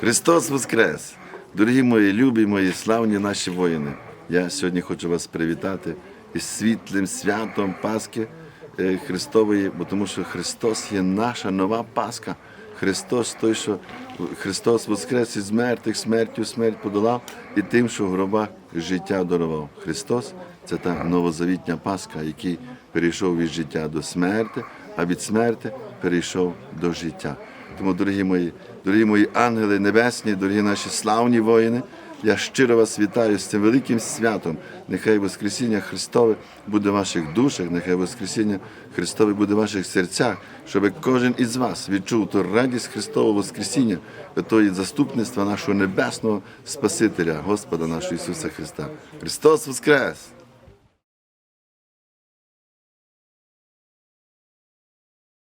Христос Воскрес! Дорогі мої, любі мої, славні наші воїни! Я сьогодні хочу вас привітати із світлим святом Пасхи е, Христової, бо тому що Христос є наша нова Пасха. Христос той, що Христос Воскрес із мертвих, смертю смерть подолав і тим, що в гробах життя дарував. Христос це та новозавітня Пасха, який перейшов від життя до смерти, а від смерти перейшов до життя. Тому, дорогі мої, дорогі мої ангели небесні, дорогі наші славні воїни, я щиро вас вітаю з цим великим святом. Нехай Воскресіння Христове буде в ваших душах, нехай Воскресіння Христове буде в ваших серцях, щоб кожен із вас відчув ту радість Христового Воскресіння, тої заступництва нашого небесного Спасителя, Господа нашого Ісуса Христа. Христос Воскрес!